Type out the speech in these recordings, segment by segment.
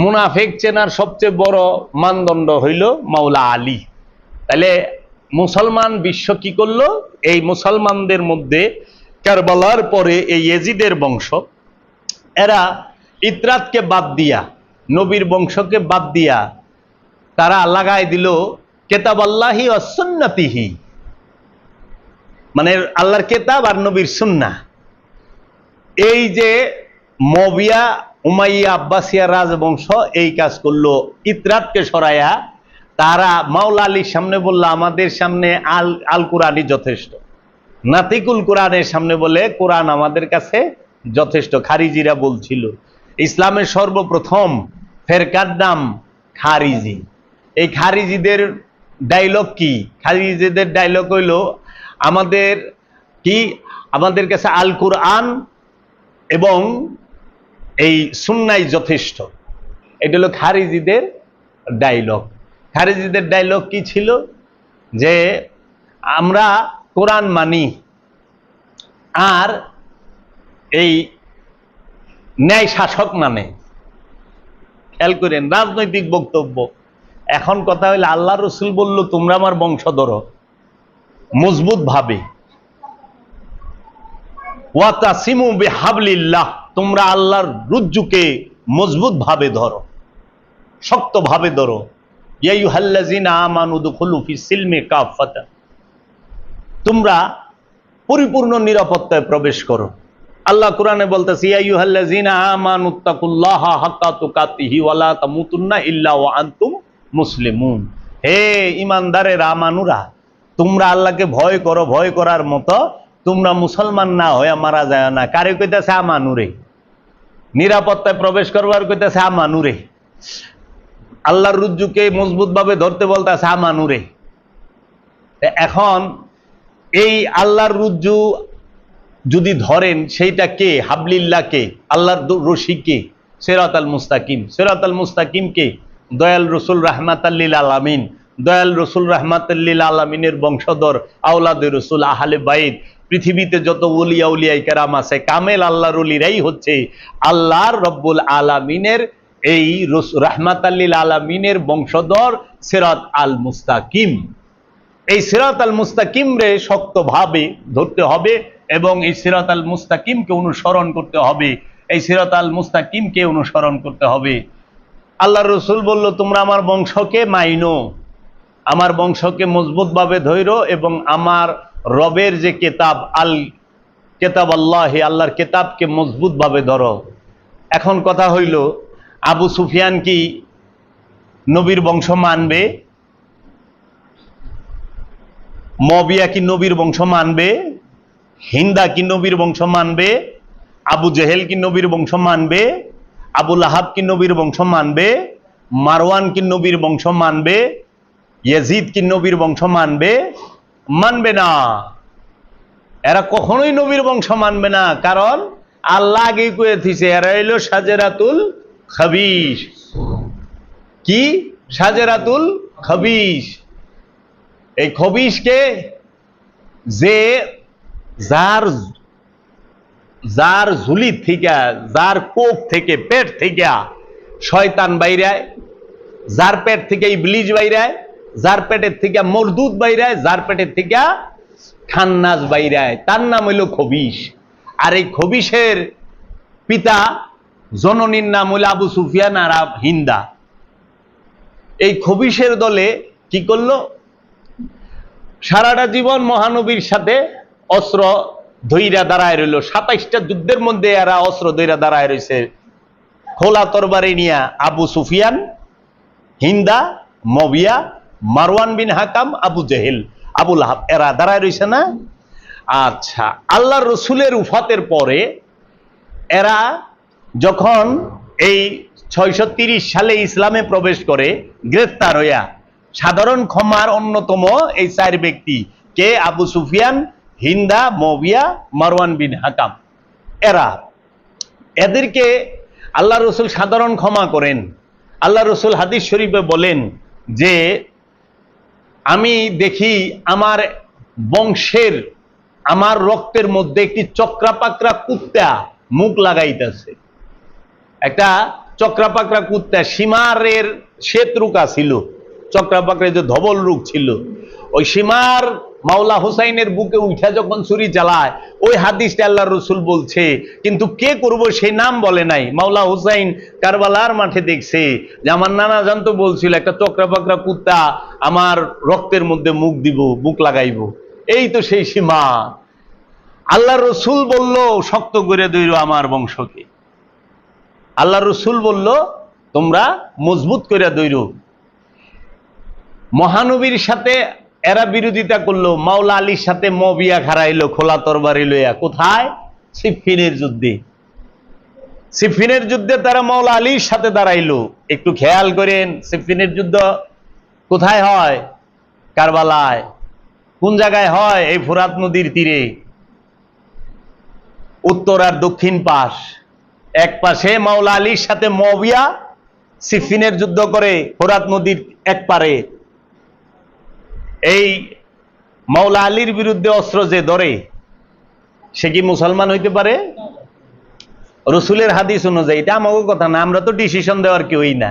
মুনাফেক চেনার সবচেয়ে বড় মানদণ্ড হইল মাওলা আলী। তাহলে মুসলমান বিশ্ব কি করল? এই মুসলমানদের মধ্যে কারবালার পরে এই এজিদের বংশ। এরা ইতরাতকে বাদ দিয়া, নবীর বংশকে বাদ দিয়া তারা লাগাই দিল কেতাব আল্লাহি অসুন্নতিহি মানে আল্লাহর কেতাব আর নবীর সুন্না এই যে মবিয়া উমাইয়া আব্বাসিয়া রাজবংশ এই কাজ করল। ইতরাতকে সরাইয়া তারা মাওলা আলীর সামনে বলল, আমাদের সামনে আল আল কোরআনই যথেষ্ট। নাতিকুল কোরআনের সামনে বলে, কোরআন আমাদের কাছে যথেষ্ট। খারিজিরা বলছিল, ইসলামের সর্বপ্রথম ফেরকার নাম খারিজি। এই খারিজিদের ডায়লগ কি? খারিজিদের ডায়লগ হইল, আমাদের কি? আমাদের কাছে আল কোরআন এবং এই সুন্নাই যথেষ্ট। এটা হলো খারিজিদের ডায়লগ খারিজিদের ডায়লগ কি ছিল? যে আমরা কোরআন মানি, আর এই ন্যায় শাসক মানে। খেয়াল করেন, রাজনৈতিক বক্তব্য। এখন কথা হইলে, আল্লাহ রসুল বলল, তোমরা আমার বংশধর। মজবুত ভাবে ওয়াতাসিমু বিহাবলিল্লাহ। তোমরা আল্লাহর রুজ্জুকে মজবুত ভাবে ধরো। শক্ত ভাবে ধরো তোমরা পরিপূর্ণ নিরাপত্তায় প্রবেশ করো। আল্লাহ কোরআনে বলতেছে মুসলিমুন। হে ইমানদারেরা আমানুরা, তোমরা আল্লাহকে ভয় করো, ভয় করার মতো তোমরা মুসলমান না হয়ে মারা যায় না। কারে কইতেছে? আমানুরে। নিরাপত্তায় প্রবেশ করবার কইতেছে আমানুরে আল্লাহর রুজ্জুকে মজবুত ভাবে ধরতে বলতেছে আমানুরে এখন এই আল্লাহর রুজ্জু যদি ধরেন, সেইটা কে? হাবলিল্লাহ কে? আল্লাহর রশি কে? সেরাত আল মুস্তাকিম। সেরাত আল মুস্তাকিম কে? দয়াল রসুল রাহমাতাল্লিল আলামিন। দয়াল রসুল রাহমাতাল্লিল আলামিনের বংশধর, আওলাদ রসুল আহলে বাইদ পৃথিবীতে যত উলিয়া উলিয়াই কেরাম আছে, কামেল আল্লাহর উলিরাই হচ্ছে আল্লাহর রব্বুল আলামিনের এই রাহমাতাল্লিল আলামিনের বংশধর সেরাত আল মুস্তাকিম। এই সিরাত আল মুস্তাকিম রে শক্তভাবে ধরতে হবে এবং এই সিরাত আল মুস্তাকিমকে অনুসরণ করতে হবে। এই সিরাত আল মুস্তাকিমকে অনুসরণ করতে হবে। আল্লাহ রসুল বলল, তোমরা আমার বংশকে মাইনো, আমার বংশকে মজবুতভাবে ধৈর এবং আমার রবের যে কেতাব, আল কেতাব আল্লাহ, আল্লাহর কেতাবকে মজবুতভাবে ধরো। এখন কথা হইল, আবু সুফিয়ান কি নবীর বংশ মানবে? মবিয়া কি নবীর বংশ মানবে? হিন্দা কি নবীর বংশ মানবে? আবু জেহেল কি নবীর বংশ মানবে? আবু লাহাব কি নবীর বংশ মানবে? মারওয়ান কি নবীর বংশ মানবে? ইয়াজিদ কি নবীর বংশ মানবে? মানবে না। এরা কখনোই নবীর বংশ মানবে না, কারণ আল্লাহ আগেই কয়ে দিছে, এরা এলো সাজেরাতুল খাবিস কি? সাজেরাতুল খাবিস এই খবিসকে যে যার যার ঝুলি থেকে, যার কোক থেকে, পেট থেকে শয়তান বাইরায়, যার পেট থেকে ইবলিজ বাইরায় যার পেটের থেকে মরদুদ বাইরায়, যার পেটের থেকে খান্নাস বাইরায়। তার নাম হইল খবিস আর এই খবিসের পিতা জননীর নাম হইল আবু সুফিয়ান, আর হিন্দা। এই খবিসের দলে কি করল? সারাটা জীবন মহানবীর সাথে অস্ত্র ধৈরা দাঁড়ায় রইল। সাতাইশটা যুদ্ধের মধ্যে এরা অস্ত্র ধৈরা দাঁড়ায় রয়েছে খোলা তরবারি নিয়া Abu Sufyan, Hind, Muawiya Marwan bin Hakam, Abu Jahl. Abu Lahab এরা দাঁড়ায় রয়েছে না? আচ্ছা আল্লাহ রসুলের উফাতের পরে এরা যখন এই ছয়শো সালে ইসলামে প্রবেশ করে, গ্রেফতার হইয়া সাধারণ ক্ষমার অন্যতম এই চার ব্যক্তি কে? Abu Sufyan, Hinda, Muawiya, Marwan bin হাকাম। এরা এদেরকে আল্লাহ রসুল সাধারণ ক্ষমা করেন। আল্লাহ রসুল হাদিস শরীফে বলেন যে আমি দেখি আমার বংশের, আমার রক্তের মধ্যে একটি চক্রাপাকরা কুত্তা মুখ লাগাইতেছে। একটা চক্রাপাকরা কুত্তা সীমারের শ্বেত রুকা ছিল। চক্রাপাকড়ে যে ধবল রূপ ছিল। ওই সীমার মাওলা হুসাইনের বুকে উঠা যখন ছুরি চালায়, ওই হাদিসটা আল্লাহ রসুল বলছে, কিন্তু কে করব সেই নাম বলে নাই। মাওলা হুসাইন কারবালার মাঠে দেখছে যে আমার নানা জানতো বলছিল, একটা চক্রাপাকরা কুত্তা আমার রক্তের মধ্যে মুখ দিব, বুক লাগাইব। এই তো সেই সীমা। আল্লাহ রসুল বলল, শক্ত করে দৈর আমার বংশকে। আল্লাহ রসুল বলল, তোমরা মজবুত করে দৈর মহানবীর সাথে এরা বিরোধিতা করল, মাওলা আলীর সাথে মবিয়া খারাইলো খোলা তরবারি লইয়া। কোথায়? সিফিনের যুদ্ধে। সিফিনের যুদ্ধে তারা মাওলা আলীর সাথে দাঁড়াইলো। একটু খেয়াল করেন, সিফিনের যুদ্ধ কোথায় হয়? কারবালায়। কোন জায়গায় হয়? এই ফোরাত নদীর তীরে। উত্তর আর দক্ষিণ পাশ। এক পাশে মাওলা আলীর সাথে মবিয়া সিফিনের যুদ্ধ করে, ফোরাত নদীর এক পারে। এই মাওলা আলীর বিরুদ্ধে অস্ত্র যে ধরে, সে কি মুসলমান হইতে পারে? রসুলের হাদিস অনুযায়ী, এটা আমাকে কথা না, আমরা তো ডিসিশন দেওয়ার কেউই না।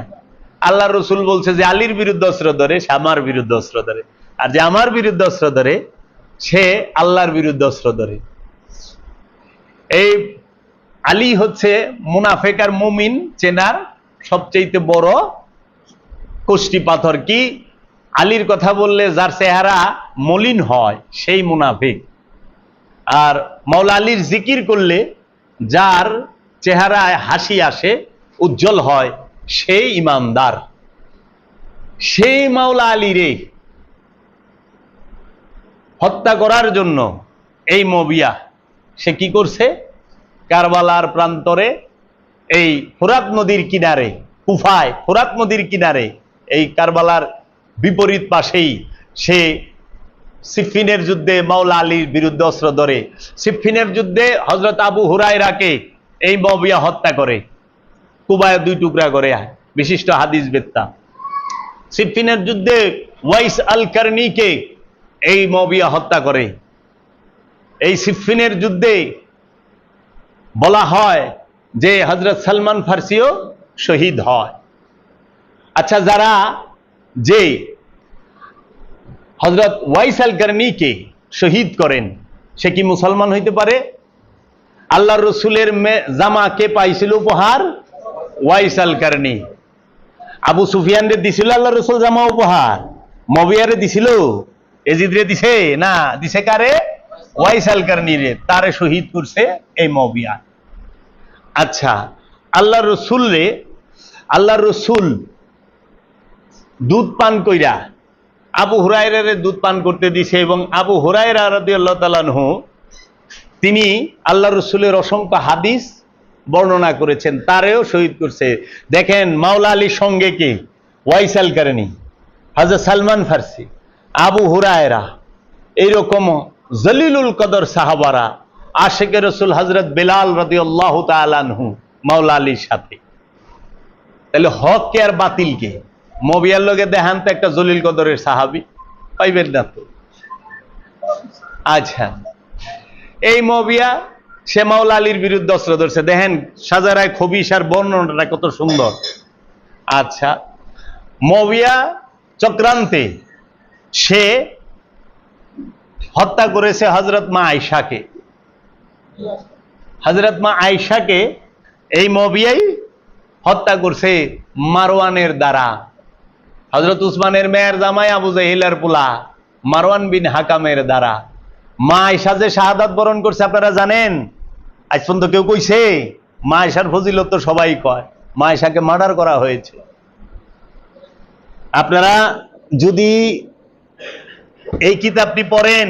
আল্লাহ রসুল বলছে যে, আলীর বিরুদ্ধে অস্ত্র ধরে, সে আমার বিরুদ্ধে অস্ত্র ধরে। আর যে আমার বিরুদ্ধে অস্ত্র ধরে, সে আল্লাহর বিরুদ্ধে অস্ত্র ধরে। এই আলী হচ্ছে মুনাফেক আর মুমিন চেনার সবচেয়ে বড় কোষ্টি পাথর। কি? আলীর কথা বললে যার চেহারা মলিন হয়, সেই মুনাফিক। আর মৌলা আলীর জিকির করলে যার চেহারায় হাসি আসে, উজ্জ্বল হয়, সেই ইমানদার। সেই মাওলা আলী রে। হত্যা করার জন্য এই মবিয়া, সে কি করছে? কারবালার প্রান্তরে এই ফোরাত নদীর কিনারে, কুফায় ফোরাত নদীর কিনারে এই কারবালার বিপরীত পাশেই সে সিফিনের যুদ্ধে মাওলা আলীর বিরুদ্ধে অস্ত্র ধরে। সিফিনের যুদ্ধে হজরত আবু হুরায়রাকে এই মবিয়া হত্যা করে। কুবায় দুই টুকরা করে বিশিষ্ট হাদিস বেত্তা সিফিনের যুদ্ধে ওয়াইস আল কারনিকে এই মবিয়া হত্যা করে। এই সিফিনের যুদ্ধে বলা হয় যে হজরত সালমান ফার্সিও শহীদ হয়। আচ্ছা যারা যে হজরত ওয়াইসাল কারনিকে শহীদ করেন। সে কি মুসলমান হইতে পারে? আল্লাহ রসুলের জামা কে পাইছিল উপহার? ওয়াইসাল কারনি আবু সুফিয়ানরে দিছিল আল্লাহ রসুল জামা উপহার। মবিয়ারে দিছিল? এজিদরে দিছে? না, দিছে কারে? ওয়াইসাল কারনি রে তারে শহীদ করছে এই মবিয়া। আচ্ছা আল্লাহ রসুল রে আল্লাহ রসুল দুধ পান কইরা আবু হুরায়রারে দুধ পান করতে দিছে এবং আবু হুরায়রা রাদিয়াল্লাহু তাআলাহু তিনি আল্লাহ রসুলের অসংখ্য হাদিস বর্ণনা করেছেন, তারেও শহীদ করছে। দেখেন মাওলা আলীর সঙ্গে কি? ওয়াইসাল কারেনি হাজর সালমান ফার্সি, আবু হুরায়রা, এইরকম জলিলুল কদর সাহাবারা আশেকে রসুল হজরত বেলাল রদি আল্লাহ তালানহু মাওলা আলীর সাথে। তাহলে হক কে আর বাতিল কে? মবিয়ার লোকে দেখান তো একটা জলিল কদরের সাহাবি। পাইবেন না তো? আচ্ছা। এই মবিয়া, সে মাওলা আলীর বিরুদ্ধে অস্ত্র ধরছে। দেখেন, সাজারায় খবিসার বর্ণনাটা কত সুন্দর। আচ্ছা। মবিয়া চক্রান্তে সে হত্যা করেছে হজরত মা আয়সাকে হজরত মা আয়সাকে এই মবিয়াই হত্যা করছে মারওয়ানের দ্বারা। হজরত উসমানের মেয়ের জামাই আবু জাহিলার পোলা, মারওয়ান বিন হাকামের দ্বারা। মা আয়সা যে শাহাদাত বরণ করছে, আপনারা জানেন? আজ পর্যন্ত কেউ কইছে, মা আয়সার ফজিলত তো সবাই কয়। মা আয়সাকে মার্ডার করা হয়েছে। আপনারা যদি এই কিতাবটি পড়েন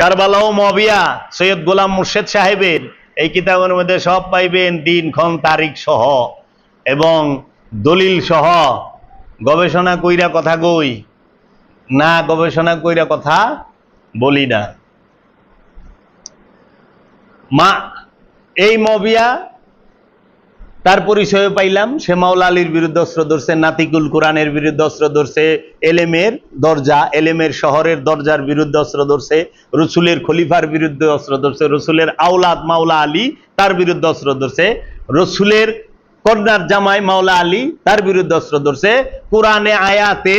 কারবালা ও মবিয়া, সৈয়দ গোলাম মুর্শেদ সাহেবের, এই কিতাবের মধ্যে সব পাইবেন দিন, ক্ষণ, তারিখ সহ এবং দলিল সহ। গবেষণা কইরা কথা কই? না, গবেষণা কইরা কথা বলি না। মা, এই মবিয়া, তার পরিচয় পাইলাম, সে মাওলা আলীর বিরুদ্ধে অস্ত্র ধরছে, নাতিকুল কোরআনের বিরুদ্ধে অস্ত্র ধরছে, এলেমের দরজা, এলেমের শহরের দরজার বিরুদ্ধে অস্ত্র ধরছে, রসুলের খলিফার বিরুদ্ধে অস্ত্র ধরছে, রসুলের আউলাদ মাওলা আলী তার বিরুদ্ধে অস্ত্র ধরছে, রসুলের কন্যার জামাই মাওলা আলী তার বিরুদ্ধে অস্ত্র ধরছে। কোরআনে আয়াতে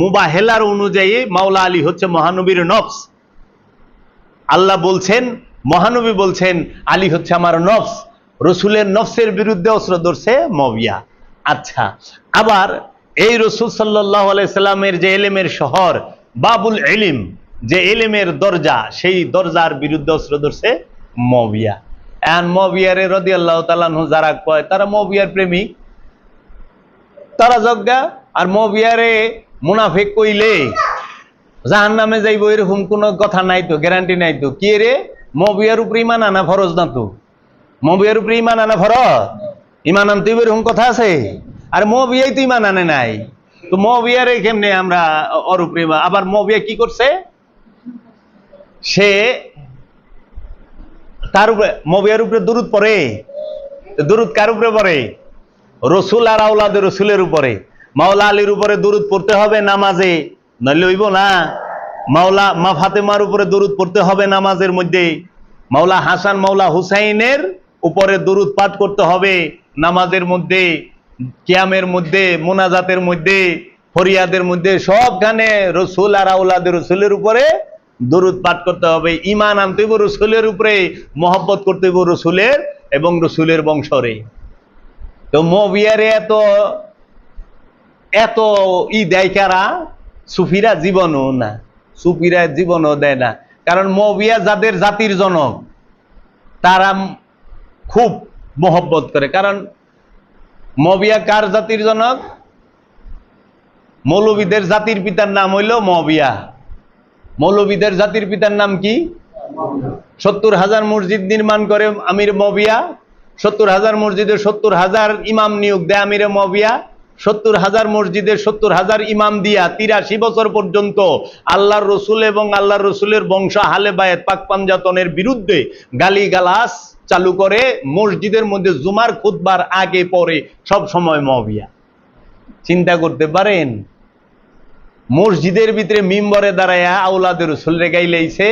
মুবাহেলার অনুযায়ী মাওলা আলী হচ্ছে মহানবীর নফস। আল্লাহ বলছেন, মহানবী বলছেন, আলী হচ্ছে আমার নফস। রসুলের নফসের বিরুদ্ধে অস্ত্র ধরছে মবিয়া। আচ্ছা আবার এই রসুল সাল্লাহ আলাইসাল্লামের যে এলেমের শহর, বাবুল এলিম যে এলেমের দরজা, সেই দরজার বিরুদ্ধে অস্ত্র ধরছে মবিয়া। মবিয়ারে রদি আল্লাহ তালানহু যারা কয়, তারা মবিয়ার প্রেমিক। তারা যজ্ঞা, আর মবিয়ারে মুনাফেক কইলে। জাহান নামে যাইব এরকম কোনো কথা নাই তো গ্যারান্টি নাই তো। কে রে? মবিয়ার উপরে ইমান আনা ফরজ না তো? মবিয়ার উপরে ইমান আনা ফরজ? ইমান আনতে এরকম কথা আছে? আর মবিয়াই তো ইমান আনে নাই। তো মবিয়ারে কেমনে আমরা ইমান- আবার মবিয়া কি করছে? সে তার উপরে মবিয়ার উপরে দুরুদ পড়ে। দুরুদ কার উপরে পড়ে? রসুল আর আউলাদের রসুলের উপরে। মাওলা আলীর উপরে দুরুদ পড়তে হবে নামাজে, নইলে হইব না। মাওলা, মা ফাতেমার উপরে দুরুদ পড়তে হবে নামাজের মধ্যে। মাওলা হাসান, মাওলা হুসাইনের উপরে দুরুদ পাঠ করতে হবে নামাজের মধ্যে, কিয়ামের মধ্যে, মোনাজাতের মধ্যে, ফরিয়াদের মধ্যে, সবখানে রসুল আর আউলাদের রসুলের উপরে দরুদ পাঠ করতে হবে ইমান আনতে হইব রসুলের উপরে, মহব্বত করতে হইব রসুলের এবং রসুলের বংশরে। তো মবিয়ারে এত এত ই দেয় কারা? সুফিরা জীবনও না, সুফিরা জীবনও দেয় না। কারণ মবিয়া যাদের জাতির জনক, তারা খুব মহব্বত করে। কারণ মবিয়া কার জাতির জনক? মৌলবীদের জাতির পিতার নাম হইল মবিয়া। মৌলবীদের জাতির পিতার নাম কি? সত্তর হাজার মসজিদ নির্মাণ করে আমির মবিয়া, সত্তর হাজার মসজিদে সত্তর হাজার ইমাম নিয়োগ দেয় আমির মবিয়া, সত্তর হাজার মসজিদে সত্তর হাজার ইমাম দিয়া তিরাশি বছর পর্যন্ত আল্লাহর রসুল এবং আল্লাহর রসুলের বংশ হালে বায়েত পাক পাঞ্জাতনের বিরুদ্ধে গালি গালাস চালু করে মসজিদের মধ্যে জুমার খুতবার আগে পরে সব সময় মবিয়া। চিন্তা করতে পারেন? মসজিদের ভিতরে মিম্বরে দাঁড়ায় আউলাদের রসুল রে গাইলেইছে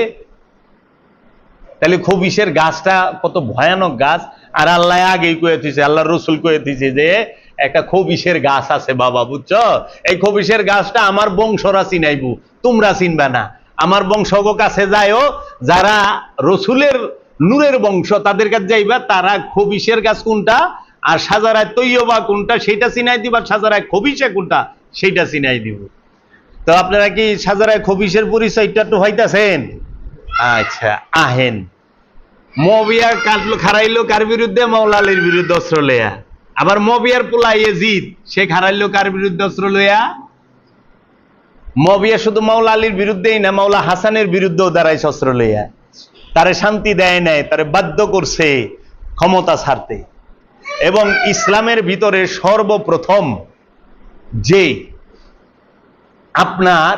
তাহলে খবিসের গাছটা কত ভয়ানক গাছ। আর আল্লাহ আগেই কয়ে দিছে আল্লাহ রসুল কয়ে দিছে যে, একটা খবিসের গাছ আছে বাবা, বুঝছ? এই খবিসের গাছটা আমার বংশরা চিনাইবু, তোমরা চিনবা না। আমার বংশগ কাছে যায়ও, যারা রসুলের নূরের বংশ, তাদের কাছে যাইবা, তারা খবিসের গাছ কোনটা? আর সাজারায় তৈয়বা কোনটা? সেটা চিনাই দিবা সাজারায় খবিসে কোনটা? সেটা চিনাই দিব। তো আপনারা কি সাজারায় খবিসের পরিচয়টা তো হইতাছেন? আচ্ছা আহেন। মবিয়া কাটলো খারাইলো কার বিরুদ্ধে? মৌলালির বিরুদ্ধে অস্ত্র লইয়া। আবার মবিয়ার পোলা ইয়েজিদ সে খারাইলো কার বিরুদ্ধে অস্ত্র লইয়া? মবিয়া শুধু মাওলা বিরুদ্ধেই না মাওলা হাসানের বিরুদ্ধেও দাঁড়াইছে অস্ত্র লইয়া। তারে শান্তি দেয় নাই, তারে বাধ্য করছে ক্ষমতা ছাড়তে। এবং ইসলামের ভিতরে সর্বপ্রথম যে আপনার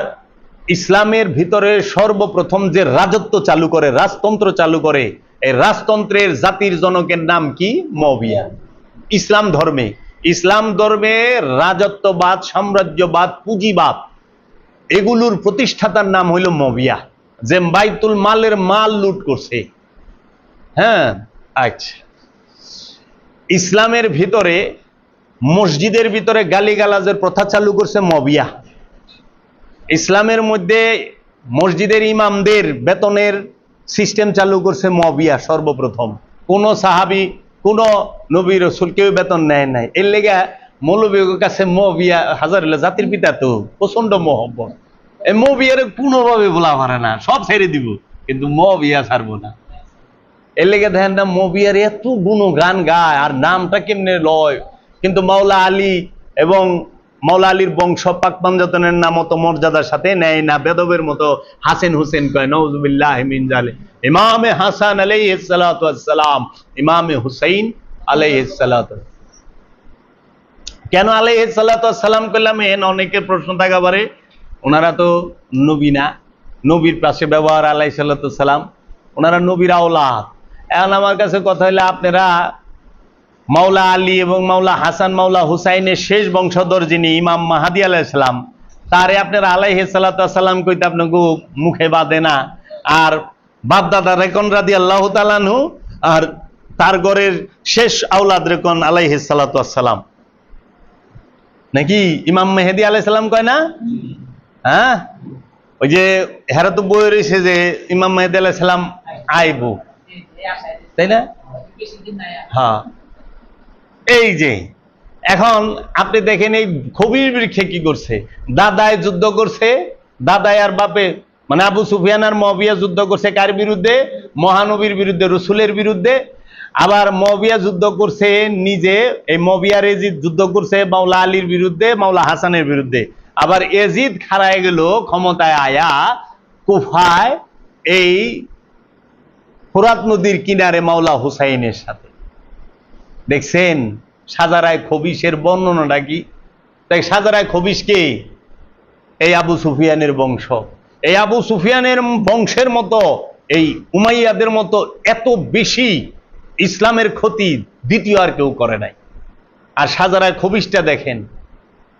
ইসলামের ভিতরে সর্বপ্রথম যে রাজত্ব চালু করে, রাজতন্ত্র চালু করে, এই রাজতন্ত্রের জাতির জনকের নাম কি? মবিয়া। ইসলাম ধর্মে। ইসলাম ধর্মে রাজত্ববাদ, সাম্রাজ্যবাদ, পুঁজিবাদ, এগুলোর প্রতিষ্ঠাতার নাম হইল মবিয়া, যে বাইতুল মালের মাল লুট করছে। হ্যাঁ? আচ্ছা। ইসলামের ভিতরে, মসজিদের ভিতরে গালিগালাজের প্রথা চালু করছে মবিয়া। ইসলামের মধ্যে মসজিদের ইমামদের বেতনের সিস্টেম চালু করছে মবিয়া সর্বপ্রথম। কোন সাহাবি, কোন নবী রসুল কেউ বেতন নেয় নাই। এর লেগে মৌলবীর কাছে মবিয়া হাজার জাতির পিতা তো প্রচণ্ড মহব্বত। এই মবিয়ারে কোনোভাবে বলা পারে না, সব ছেড়ে দিব, কিন্তু মবিয়া ছাড়বো না। এর লেগে দেখেন না, মবিয়ার এত গুণ গান গায়, আর নামটা কেমনে লয়। কিন্তু মাওলা আলী এবং মাওলা আলীর বংশ পাক পাঞ্জাতনের নাম অত মর্যাদার সাথে নেয় না, বেদবের মতো হাসেন হুসেন কয় নওজুবিল্লাহ মিন জালে ইমামে হাসান ওয়াসসালাম, ইমামে হুসাইন আলাইহিস কেন আলাইহিস সালাতু করলাম? এন অনেকের প্রশ্ন থাকা পারে। ওনারা তো নবী না। নবীর পাশে ব্যবহার আলাই সাল্লাতু সালাম ওনারা নবীর আওলাদ। এখন আমার কাছে কথা হইলে, আপনারা মাওলা আলী এবং মাওলা হাসান মাওলা হুসাইনের শেষ বংশধর যিনি ইমাম মাহাদি আলাইসালাম তারে আপনারা আলাইহি সাল্লাম কইতে আপনাকে মুখে বাঁধে না। আর বাপদাদা রেকন রাদি আল্লাহ তালানহু আর তার ঘরের শেষ আউলাদ রেকন আলাইহিস সালাতু আসসালাম নাকি ইমাম মেহেদি আলাইসাল্লাম কয় না? হ্যাঁ? ওই যে হেরা তো বই রয়েছে যে ইমাম মেহেদি আলাইসাল্লাম আইবু। তাই না? হ্যাঁ। এই যে, এখন আপনি দেখেন এই খবির বৃক্ষে কি করছে? দাদায় যুদ্ধ করছে দাদায় আর বাপে মানে আবু সুফিয়ান আর মবিয়া যুদ্ধ করছে কার বিরুদ্ধে? মহানবীর বিরুদ্ধে, রসুলের বিরুদ্ধে। আবার মবিয়া যুদ্ধ করছে নিজে, এই মবিয়া রেজিদ যুদ্ধ করছে মাওলা আলীর বিরুদ্ধে, মাওলা হাসানের বিরুদ্ধে। আবার এজিদ খারায় গেল ক্ষমতায় আয়া, কুফায় এই ফোরাত নদীর কিনারে মাওলা হুসাইনের সাথে। দেখছেন সাজারায় খবিসের বর্ণনাটা কি? তাই সাজারায় খবিশ কে? এই আবু সুফিয়ানের বংশ। এই আবু সুফিয়ানের বংশের মতো, এই উমাইয়াদের মতো এত বেশি ইসলামের ক্ষতি দ্বিতীয় আর কেউ করে নাই। আর সাজারায় খবিসটা দেখেন,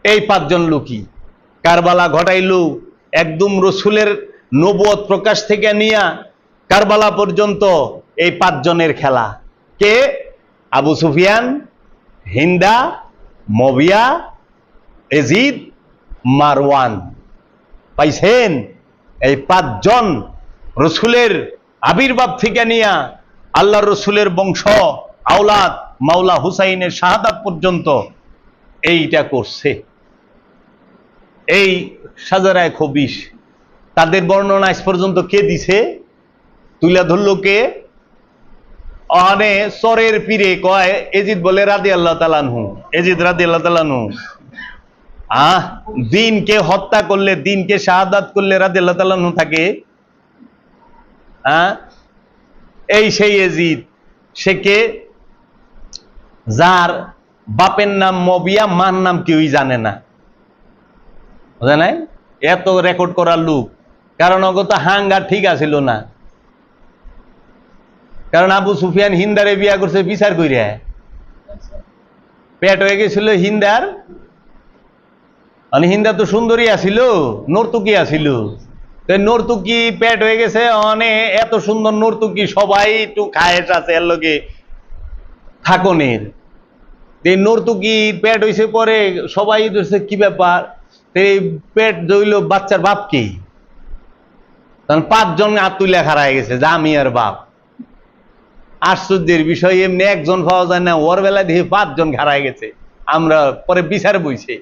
এই পাঁচজন লোকই। কারবালা ঘটাইল, একদম রসুলের নবুয়ত প্রকাশ থেকে নিয়া কারবালা পর্যন্ত এই পাঁচজনের খেলা। কে? আবু সুফিয়ান, হিন্দা, মবিয়া, এজিদ, মারওয়ান। পাইছেন এই পাঁচজন রসুলের আবির্ভাব থেকে নিয়া আল্লাহ রসুলের বংশ, আওলাদ মাওলা হুসাইনের শাহাদাত পর্যন্ত এইটা করছে। এই সাজারায় খবিস তাদের বর্ণনা আজ পর্যন্ত কে দিছে? তুলে ধরল কে? অনে সরের পীরে কয়, এজিদ বলে রাদি আল্লাহ তালানহু এজিদ রাদি আল্লাহ তালানহু আহ, দিনকে হত্যা করলে, দিনকে শাহাদাত করলে রাদি আল্লাহ তালানহু থাকে? হ্যাঁ এই সেই এজিদ, সে কে? যার বাপের নাম মবিয়া, মার নাম কেউই জানে না। বুঝে নাই? এত রেকর্ড করার লোক। কারণ অগত হাঙ্গা ঠিক আছিল না। কারণ আবু সুফিয়ান হিন্দারে বিয়া করছে, বিচার কইরা। পেট হয়ে গেছিল হিন্দার। মানে হিন্দা তো সুন্দরী আছিল, নর্তুকি আছিল। তো নর্তুকি পেট হয়ে গেছে, অনে এত সুন্দর নর্তুকি সবাই একটু খায়েস আছে এর লগে থাকনের। এই নর্তুকি পেট হয়েছে পরে সবাই ধরছে কি ব্যাপার? এই পেট দইল বাচ্চার বাপ কি তখন পাঁচজন আতুল্লা খারা হয়ে গেছে আর বাপ। আশ্চর্যের বিষয়, এমনি একজন পাওয়া যায় না, ওর বেলায় দেখে পাঁচজন খারায় গেছে। আমরা পরে বিচার বইছে।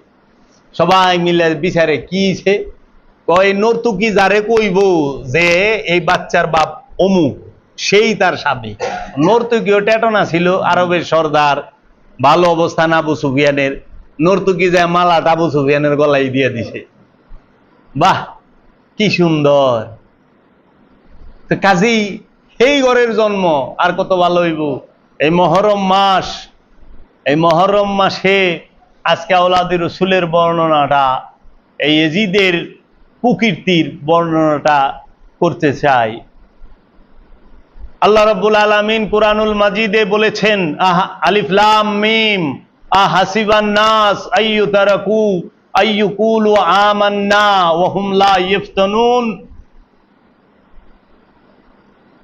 সবাই মিলে বিচারে কিছে কয় নর্তুকি যারে কইব যে এই বাচ্চার বাপ অমুক সেই তার স্বামী। নর্তুকিও টেটনা ছিল? আরবের সর্দার, ভালো অবস্থান আবু সুফিয়ানের। নর্তুকি যায় মালাটা আবু সুফিয়ানের গলায় দিয়ে দিছে। বাহ, কি সুন্দর। তো কাজী এই ঘরের জন্ম, আর কত ভালো হইব? এই মহরম মাস, এই মহরম মাসে আজকে আওলাদের রসুলের বর্ণনাটা, এই এজিদের কুকীর্তির বর্ণনাটা করতে চাই। আল্লাহ রাব্বুল আলামিন কুরআনুল মাজিদে বলেছেন, আহা আলিফলাম মিম আহাসিবান নাস আইয়ু তারাকু আইয়ুকুলু আমান্না, ওয়া হুম লা ইফতানুন।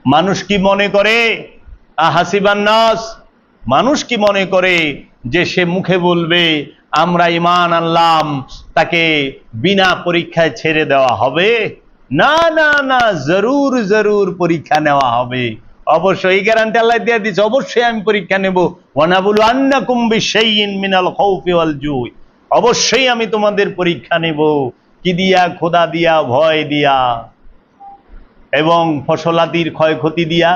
মানুষ কি মনে করে? আহাসিবান নাস মানুষ কি মনে করে যে সে মুখে বলবে, আমরা ইমান আনলাম, তাকে বিনা পরীক্ষায় ছেড়ে দেওয়া হবে না না না, জরুর জরুর পরীক্ষা নেওয়া হবে। অবশ্যই এই গ্যারান্টি আল্লাহ দিয়ে দিচ্ছে অবশ্যই আমি পরীক্ষা নেব। ওয়ানাবুলু আন্নাকুম বিশাইইন মিনাল খাউফি ওয়াল জুই। অবশ্যই আমি তোমাদের পরীক্ষা নেব। কি দিয়া? খোদা দিয়া, ভয় দিয়া। এবং ফসলাদির ক্ষয়ক্ষতি দিয়া,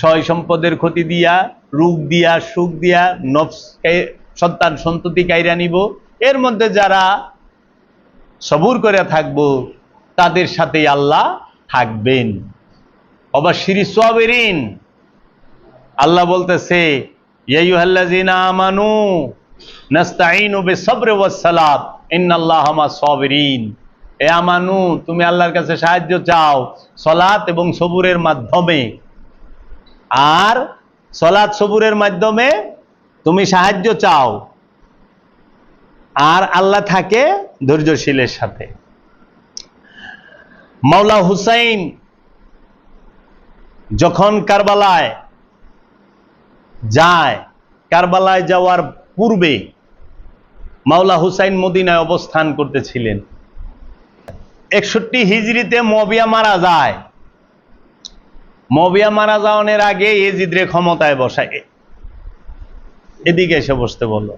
সয় সম্পদের ক্ষতি দিয়া রোগ দিয়া, সুখ দিয়া, নফসকে, সন্তান সন্ততি কাইরা নিব। এর মধ্যে যারা সবুর করে থাকব, তাদের সাথে আল্লাহ থাকবেন। অবাশিরি সোয়াবেরিন, আল্লাহ বলতেছে আমানু নাস্তাঈনু বিসবরি ওয়াস সালাত ইন্নাল্লাহা মা সাবিরিন এ আমানু, তুমি আল্লাহর কাছে সাহায্য চাও সলাত এবং সবুরের মাধ্যমে। আর সলাৎ সবুরের মাধ্যমে তুমি সাহায্য চাও। আর আল্লাহ থাকে ধৈর্যশীলের সাথে। মাওলা হুসাইন যখন কারবালায় যায়, কারবালায় যাওয়ার পূর্বে মাওলা হুসাইন মদিনায় অবস্থান করতেছিলেন। একষট্টি হিজড়িতে মবিয়া মারা যায়। মবিয়া মারা যাওয়ানোর আগে এজিদরে ক্ষমতায় বসায়। এদিকে এসে বসতে বলল।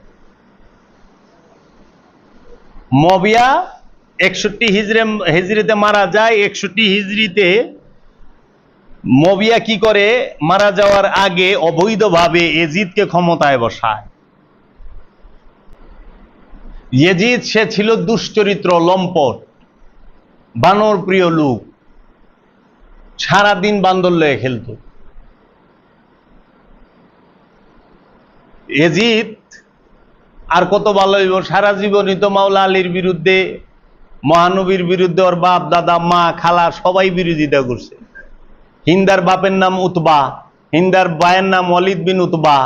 মবিয়া একষট্টি হিজড়ে, হিজড়িতে মারা যায়, একষট্টি হিজড়িতে মবিয়া কি করে? মারা যাওয়ার আগে অবৈধভাবে এজিদকে ক্ষমতায় বসায়। ইয়েজিদ সে ছিল দুশ্চরিত্র লম্পট। বানর প্রিয় লোক, সারাদিন বান্দর লয়ে খেলত। এজিদ আর কত ভালো হইব, সারা জীবনই তো মাওলা আলীর বিরুদ্ধে, মহানবীর বিরুদ্ধে ওর বাপ, দাদা, মা, খালা সবাই বিরোধিতা করছে। হিন্দার বাপের নাম উতবা, হিন্দার বায়ের নাম অলিদ বিন উতবা।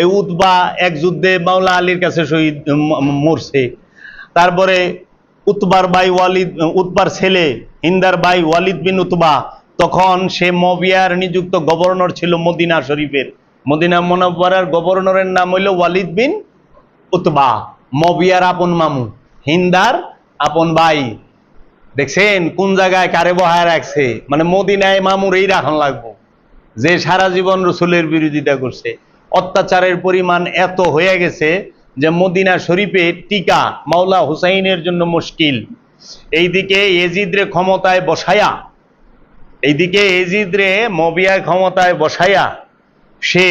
এই উতবা এক যুদ্ধে মাওলা আলীর কাছে শহীদ মরছে। তারপরে উতবার বাই ওয়ালিদ, উতবার ছেলে, হিন্দার বাই ওয়ালিদ বিন উতবা। তখন সে মবিয়ার নিযুক্ত গভর্নর ছিল মদিনা শরীফের। মদিনা মনোবরার গভর্নরের নাম হইল ওয়ালিদ বিন উতবা, মবিয়ার আপন মামু, হিন্দার আপন ভাই দেখছেন কোন জায়গায় কারে বহায় রাখছে? মানে মদিনায় মামুর এই রাখন লাগবো। যে সারা জীবন রসুলের বিরোধিতা করছে। অত্যাচারের পরিমাণ এত হয়ে গেছে যে মদিনা শরীফে টিকা মাওলা হুসাইনের জন্য মুশকিল। এইদিকে এজিদরে ক্ষমতায় বসায়া, এইদিকে এজিদরে মবিয়ায় ক্ষমতায় বসায়া, সে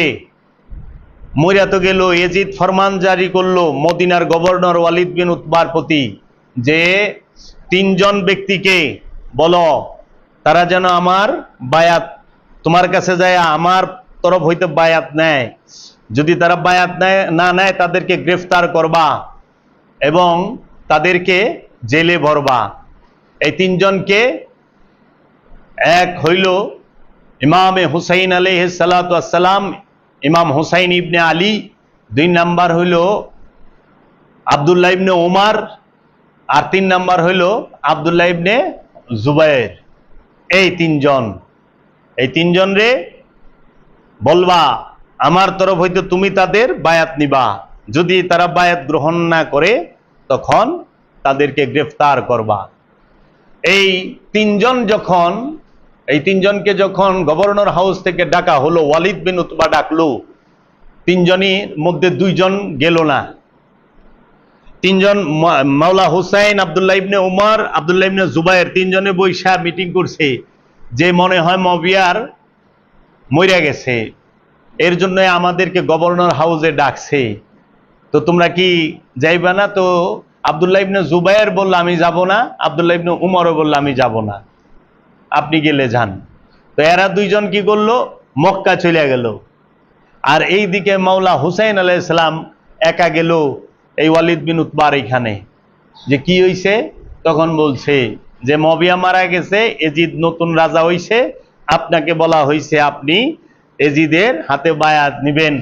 মরিয়া তো গেল, এজিদ ফরমান জারি করল মদিনার গভর্নর ওয়ালিদ বিন উতবার প্রতি যে তিনজন ব্যক্তিকে বলো, তারা যেন আমার বায়াত, তোমার কাছে যায় আমার তরফ হইতে বায়াত নেয়। যদি তারা বায়াত না নেয়, তাদেরকে গ্রেফতার করবা এবং তাদেরকে জেলে ভরবা। এই তিনজনকে এক হইল ইমামে হুসাইন আলহ সালাম ইমাম হুসাইন ইবনে আলী, দুই নাম্বার হইল আবদুল্লাহ ইবনে ওমার আর তিন নাম্বার হইল আবদুল্লাহ ইবনে জুবাইর। এই তিনজন এই তিনজন রে বলবা আমার তরফ হইতে তুমি তাদের বায়াত নিবা। যদি তারা বায়াত গ্রহণ না করে, তখন তাদেরকে গ্রেফতার করবা। এই তিনজন যখন, এই তিনজনকে যখন গভর্নর হাউস থেকে ডাকা হলো, ওয়ালিদ বিন উতবা ডাকলো, তিনজনই মধ্যে দুইজন গেল না। তিনজন মাওলা হুসাইন আবদুল্লাহ ইবনে উমর, আবদুল্লাহ ইবনে জুবাইর, তিনজনে বৈশা মিটিং করছে, যে মনে হয় মবিয়ার মইরা গেছে। এর জন্য আমাদেরকে গভর্নর হাউসে ডাকছে। তো তোমরা কি যাইবা না? তো আবদুল্লাহ ইবনে জুবাইর বলল, আমি যাব না। আবদুল্লাহ ইবনে উমরও বলল, আমি যাব না। আপনি গেলে যান। তো এরা দুইজন কি করল? মক্কা চলে গেল। আর এই দিকে মাওলা হুসাইন আলাইসালাম একা গেল এই ওয়ালিদ বিন উতবার এখানে। যে কি হইছে? তখন বলছে যে মবিয়া মারা গেছে, এজিদ নতুন রাজা হইছে। আপনাকে বলা হইছে আপনি এজিদের হাতে বায়াত নিবেন।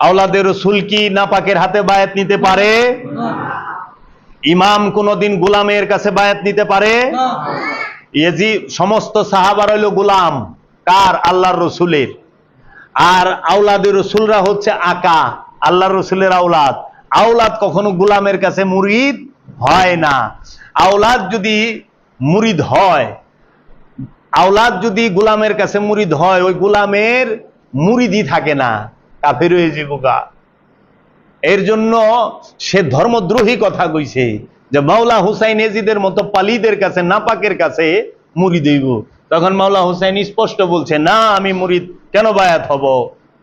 আওলাদের রসুল কি নাপাকের হাতে বায়াত নিতে পারে? ইমাম কোনদিন গোলামের কাছে বায়াত নিতে পারে? এজি সমস্ত সাহাবার হইল গোলাম। কার? আল্লাহর রসুলের। আর আওলাদের রসুলরা হচ্ছে আকা, আল্লাহর রসুলের আওলাদ। আওলাদ কখনো গোলামের কাছে মুরিদ হয় না। আওলাদ যদি মুরিদ হয় আওলাদ যদি গোলামের কাছে মুরিদ হয়, ওই গোলামের মুরিদই থাকে না, কাফের হয়ে জীবিকা এর জন্য সে ধর্মদ্রোহী কথা কইছে যে মাওলা হুসাইন এজিদের মতো পালিদের কাছে, নাপাকের কাছে মুড়ি দেব তখন মাওলা হুসাইন স্পষ্ট বলছে, না, আমি মুরিদ কেন বায়াত হব?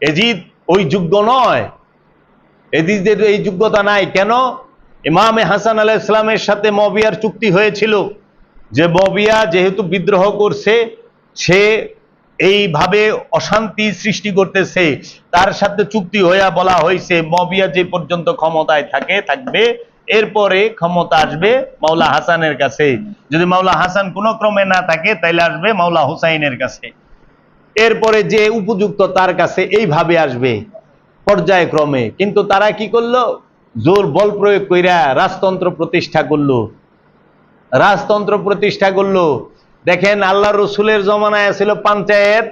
এজিদ ওই যোগ্য নয়। এজিদের এই যোগ্যতা নাই। কেন? ইমামে হাসান আলাহ ইসলামের সাথে মবিয়ার চুক্তি হয়েছিল। যে মবিয়া যেহেতু বিদ্রোহ করছে, সে এইভাবে অশান্তি সৃষ্টি করতেছে, তার সাথে চুক্তি হইয়া বলা হয়েছে মবিয়া যে পর্যন্ত ক্ষমতায় থাকে, থাকবে, এরপরে ক্ষমতা আসবে মাওলা হাসানের কাছে। যদি মাওলা হাসান কোনো ক্রমে না থাকে, তাইলে আসবে মাওলা হুসাইনের কাছে। এরপরে যে উপযুক্ত তার কাছে এইভাবে আসবে, পর্যায়ক্রমে। কিন্তু তারা কি করল? জোর বল প্রয়োগ কইরা রাজতন্ত্র প্রতিষ্ঠা করল। রাজতন্ত্র প্রতিষ্ঠা করল। দেখেন, আল্লাহ রসুলের জমানায় ছিল পঞ্চায়েত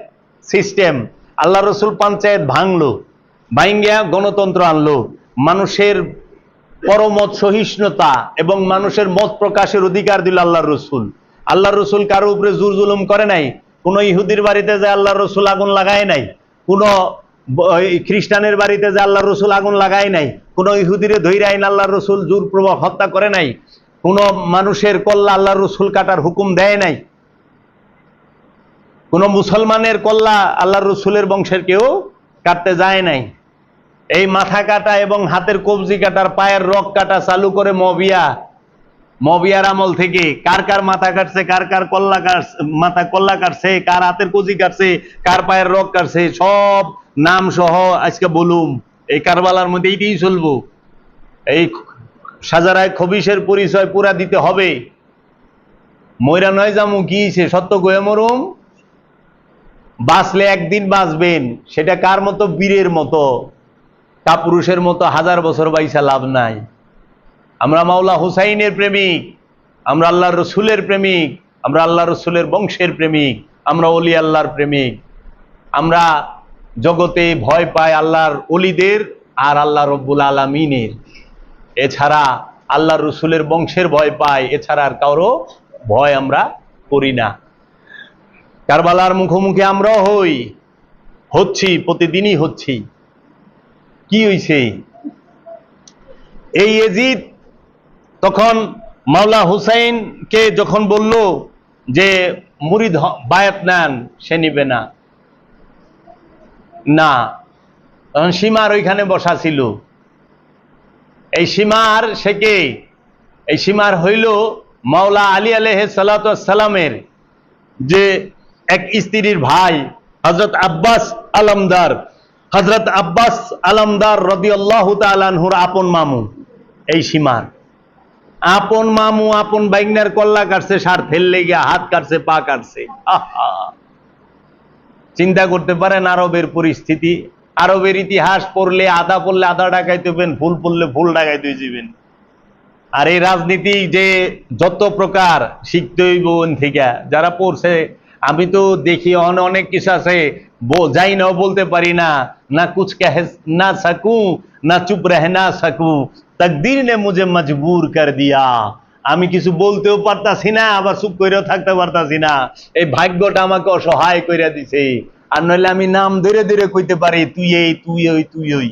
সিস্টেম। আল্লাহ রসুল পঞ্চায়েত ভাঙলো বাইঙ্গা গণতন্ত্র আনলো। মানুষের পরমত সহিষ্ণুতা এবং মানুষের মত প্রকাশের অধিকার দিল আল্লাহর রসুল। আল্লাহর রসুল কারও উপরে জোর জুলুম করে নাই, কোন ইহুদির বাড়িতে যে আল্লাহর রসুল আগুন লাগায় নাই, কোন খ্রিস্টানের বাড়িতে যে আল্লাহর রসুল আগুন লাগায় নাই, কোন ইহুদিরে ধৈর্য আইন আল্লাহর রসুল জোর প্রভাব হত্যা করে নাই। কোন মানুষের কল্লা আল্লাহর রসুল কাটার হুকুম দেয় নাই। কোন মুসলমানের কল্লা আল্লাহর রসুলের বংশের কেউ কাটতে যায় নাই। এই মাথা কাটা এবং হাতের কবজি কাটার, পায়ের রক কাটা চালু করে মবিয়া। মবিয়ার আমল থেকে কার কার মাথা কাটছে, কার কার কল্লা কাটছে, মাথা কল্লা কাটছে, কার হাতের কজি কাটছে, কার পায়ের রক কাটছে, সব নাম সহ আজকে বলুম। এই কারবালার মধ্যে এইটাই চলবো। এই সাজারায় খবিসের পরিচয় পুরা দিতে হবে। ময়রা নয় জামু কি সে সত্য গয়ে মরুম? বাঁচলে একদিন বাঁচবেন, সেটা কার মতো বীরের মতো? কাপুরুষের মতো হাজার বছর বাইসা লাভ নাই। আমরা মাওলা হুসাইনের প্রেমিক, আমরা আল্লাহ রসুলের প্রেমিক, আমরা আল্লাহ রসুলের বংশের প্রেমিক, আমরা অলি আল্লাহর প্রেমিক। আমরা জগতে ভয় পাই আল্লাহর অলিদের আর আল্লাহ রব্বুল আলমিনের। এছাড়া আল্লাহ রসুলের বংশের ভয় পাই এছাড়া আর কারও ভয় আমরা করি না। কারবালার মুখোমুখি আমরাও হই, হচ্ছি, প্রতিদিনই হচ্ছি। কি হইছে? এই এজিদ তখন মাওলা হুসাইনকে যখন বলল যে, মুরিদ বায়াত নেন, সে নিবে না। না, তখন সীমার ওইখানে বসা ছিল। এই সীমার সে কে? এই সীমার হইল মাওলা আলী আলহ সালামের যে এক স্ত্রীর ভাই হজরত আব্বাস আলমদার। হজরত আব্বাস আলমদার রবি আল্লাহ তালানহুর আপন মামু, এই সীমার। আপন মামু, আপন বাইগনার কল্লা কাটছে, সার ফেললে গিয়া হাত কাটছে, পা কাটছে। চিন্তা করতে পারেন আরবের পরিস্থিতি আরবের ইতিহাস পড়লে আদা পড়লে আদা ডাকাই দেবেন ফুল পড়লে ফুল ডাকাই দিয়ে যাবেন আর এই রাজনীতি যে যত প্রকার শিখতে বোন থেকে, যারা পড়ছে, আমি তো দেখি অনেক কিছু আছে যাই না বলতে পারি না না কুছ কহ না সাকু, না চুপ রেহে না সাকু, তকদির নে মুঝে মজবুর কর দিয়া। আমি কিছু বলতেও পারতাছি না, আবার চুপ করেও থাকতে পারতাছি না। এই ভাগ্যটা আমাকে অসহায় করে দিছে। আর নইলে আমি নাম ধরে ধরে কইতে পারি তুই এই তুই ওই তুই ওই।